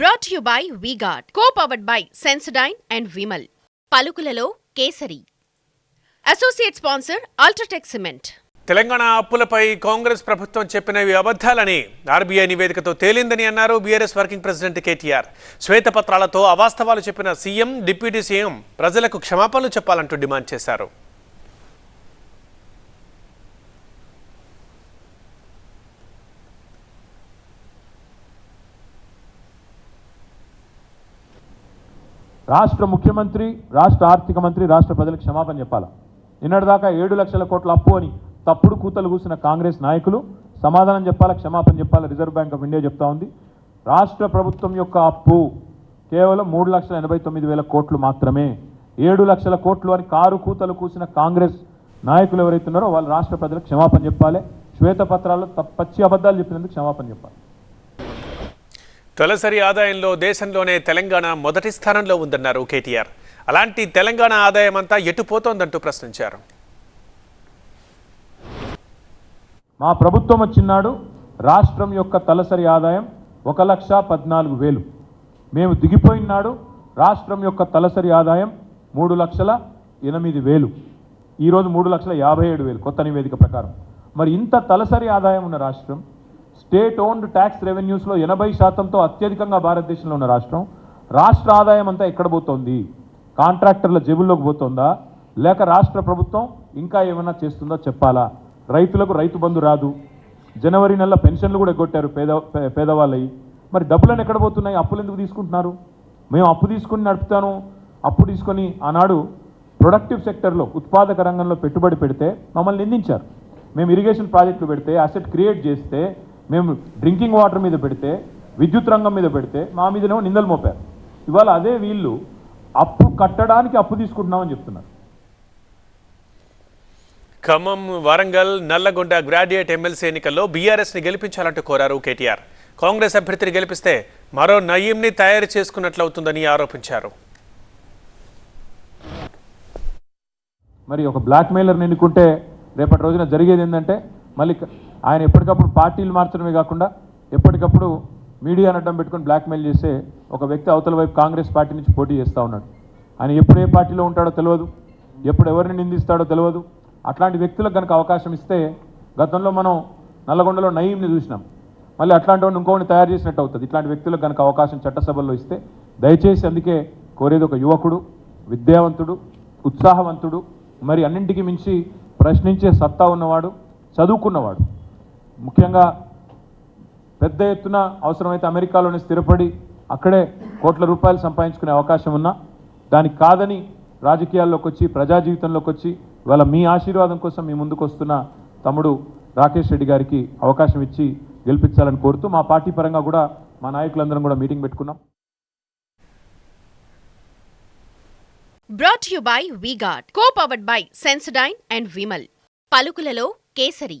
Brought you by V Guard co powered by Sensodyne and Vimal పలుకులలో Kesari. Associate sponsor UltraTech cement Telangana అప్పులపై కాంగ్రెస్ ప్రభుత్వం చెప్పినవి అబద్ధాలని RBI నివేదికతో తేలిందని అన్నారు బీఆర్ఎస్ వర్కింగ్ ప్రెసిడెంట్ కేటీఆర్. శ్వేతపత్రాలతో అవాస్తవాలు చెప్పిన సీఎం డిప్యూటీ సీఎం ప్రజలకు క్షమాపణలు చెప్పాలంటూ డిమాండ్ చేశారు. రాష్ట్ర ముఖ్యమంత్రి రాష్ట్ర ఆర్థిక మంత్రి రాష్ట్ర ప్రజలకు క్షమాపణ చెప్పాలి? నిన్నటిదాకా ఏడు లక్షల కోట్ల అప్పు అని తప్పుడు కూతలు కూసిన కాంగ్రెస్ నాయకులు సమాధానం చెప్పాలా క్షమాపణ చెప్పాలా? రిజర్వ్ బ్యాంక్ ఆఫ్ ఇండియా చెప్తా ఉంది. రాష్ట్ర ప్రభుత్వం యొక్క అప్పు కేవలం మూడు లక్షల ఎనభై తొమ్మిది వేల కోట్లు మాత్రమే. ఏడు లక్షల కోట్లు అని కారు కూతలు కూసిన కాంగ్రెస్ నాయకులు ఎవరైతున్నారో వాళ్ళు రాష్ట్ర ప్రజలకు క్షమాపణ చెప్పాలి. శ్వేతపత్రాల్లో తప్ప- పచ్చి అబద్ధాలు చెప్పినందుకు క్షమాపణ చెప్పాలి. తొలసరి ఆదాయంలో దేశంలోనే తెలంగాణ మొదటి స్థానంలో ఉందన్నారు కేటీఆర్. అలాంటి తెలంగాణ ఆదాయం అంతా ఎటు పోతోందంటూ ప్రశ్నించారు. మా ప్రభుత్వం వచ్చినాడు రాష్ట్రం యొక్క తలసరి ఆదాయం ఒక లక్ష పద్నాలుగు వేలు. మేము దిగిపోయినాడు రాష్ట్రం యొక్క తలసరి ఆదాయం మూడు లక్షల ఎనిమిది వేలు. ఈరోజు మూడు లక్షల యాభై ఏడు వేలు కొత్త నివేదిక ప్రకారం. మరి ఇంత తలసరి ఆదాయం ఉన్న రాష్ట్రం స్టేట్ ఓన్డ్ ట్యాక్స్ రెవెన్యూస్లో ఎనభై శాతంతో అత్యధికంగా భారతదేశంలో ఉన్న రాష్ట్రం. రాష్ట్ర ఆదాయం అంతా ఎక్కడ పోతోంది? కాంట్రాక్టర్ల జేబుల్లోకి పోతుందా? లేక రాష్ట్ర ప్రభుత్వం ఇంకా ఏమైనా చేస్తుందో చెప్పాలా? రైతులకు రైతు బంధు రాదు. జనవరి నెల పెన్షన్లు కూడా ఎగ్గొట్టారు పేద పేదవాళ్ళవి మరి డబ్బులను ఎక్కడ పోతున్నాయి? అప్పులు ఎందుకు తీసుకుంటున్నారు? మేము అప్పు తీసుకుని నడుపుతాను. అప్పు తీసుకొని ఆనాడు ప్రొడక్టివ్ సెక్టర్లో ఉత్పాదక రంగంలో పెట్టుబడి పెడితే మమ్మల్ని నిందించారు. మేము ఇరిగేషన్ ప్రాజెక్టులు పెడితే అసెట్ క్రియేట్ చేస్తే మేము డ్రింకింగ్ వాటర్ మీద పెడితే విద్యుత్ రంగం మీద పెడితే మా మీదనేమో నిందలు మోపారు. ఇవాళ అదే వీళ్ళు అప్పు కట్టడానికి అప్పు తీసుకుంటున్నామని చెప్తున్నారు. ఖమ్మం వరంగల్ నల్లగొండ గ్రాడ్యుయేట్ ఎమ్మెల్సీ ఎన్నికల్లో బీఆర్ఎస్ని గెలిపించాలంటూ కోరారు కేటీఆర్. కాంగ్రెస్ అభ్యర్థిని గెలిపిస్తే మరో నయీంని తయారు చేసుకున్నట్లవుతుందని ఆరోపించారు. మరి ఒక బ్లాక్ మెయిలర్ని ఎన్నుకుంటే రేపటి రోజున జరిగేది ఏంటంటే మళ్ళీ ఆయన ఎప్పటికప్పుడు పార్టీలు మార్చడమే కాకుండా ఎప్పటికప్పుడు మీడియా అడ్డం పెట్టుకొని బ్లాక్మెయిల్ చేసే ఒక వ్యక్తి అవతల వైపు కాంగ్రెస్ పార్టీ నుంచి పోటీ చేస్తూ ఉన్నాడు. ఆయన ఎప్పుడు ఏ పార్టీలో ఉంటాడో తెలియదు. ఎప్పుడు ఎవరిని నిందిస్తాడో తెలియదు. అట్లాంటి వ్యక్తులకు కనుక అవకాశం ఇస్తే గతంలో మనం నల్లగొండలో నయీంని చూసినాం. మళ్ళీ అట్లాంటి వాడిని ఇంకోని తయారు చేసినట్టు అవుతుంది. ఇట్లాంటి వ్యక్తులకు కనుక అవకాశం చట్టసభల్లో ఇస్తే దయచేసి అందుకే కోరేది ఒక యువకుడు విద్యావంతుడు ఉత్సాహవంతుడు మరి అన్నింటికి మించి ప్రశ్నించే సత్తా ఉన్నవాడు చదువుకున్నవాడు. ముఖ్యంగా పెద్ద ఎత్తున అవసరమైతే అమెరికాలోనే స్థిరపడి అక్కడే కోట్ల రూపాయలు సంపాదించుకునే అవకాశం ఉన్నా దానికి కాదని రాజకీయాల్లోకి వచ్చి ప్రజా జీవితంలోకి వచ్చి ఇవాళ మీ ఆశీర్వాదం కోసం మీ ముందుకు వస్తున్న తమ్ముడు రాకేష్ రెడ్డి గారికి అవకాశం ఇచ్చి గెలిపించాలని కోరుతూ మా పార్టీ పరంగా కూడా మా నాయకులందరం కూడా మీటింగ్ పెట్టుకున్నాం. Brought you by V Guard co powered by Sensodyne and Vimal పలుకులలో Kesari.